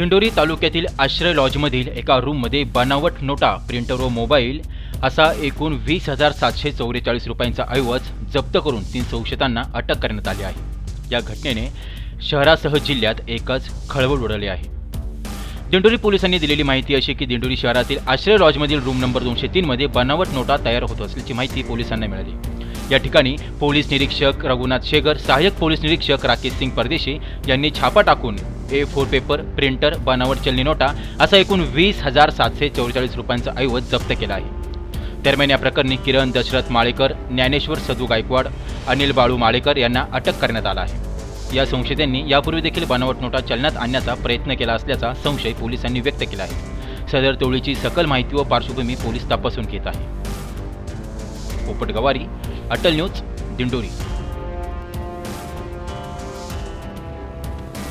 दिंडोरी तालुक्यातील आश्रय लॉजमधील एका रूममध्ये बनावट नोटा प्रिंटर व मोबाईल असा एकूण वीस हजार सातशे चौवेचाळीस रुपयांचा ऐवज जप्त करून तीन संशयितांना अटक करण्यात आली आहे. या घटनेने शहरासह जिल्ह्यात एकच खळबळ उडाली आहे. दिंडोरी पोलिसांनी दिलेली माहिती अशी की दिंडोरी शहरातील आश्रय लॉजमधील रूम नंबर दोनशे तीनमध्ये बनावट नोटा तयार होत असल्याची माहिती पोलिसांना मिळाली. या ठिकाणी पोलीस निरीक्षक रघुनाथ शेगर सहाय्यक पोलीस निरीक्षक राकेश सिंग परदेशी यांनी छापा टाकून ए फोर पेपर प्रिंटर बनावट चलनी नोटा असा एकूण वीस हजार सातशे चौवेचाळीस रुपयांचा ऐवज जप्त केला आहे. दरम्यान या प्रकरणी किरण दशरथ माळेकर ज्ञानेश्वर सदू गायकवाड अनिल बाळू माळेकर यांना अटक करण्यात आला आहे. या संशयितांनी यापूर्वी देखील बनावट नोटा चलनात आणण्याचा प्रयत्न केला असल्याचा संशय पोलिसांनी व्यक्त केला आहे. सदर टोळीची सकल माहिती व पार्श्वभूमी पोलीस तपासून घेत आहे. पोपट गवारी अटल न्यूज दिंडोरी.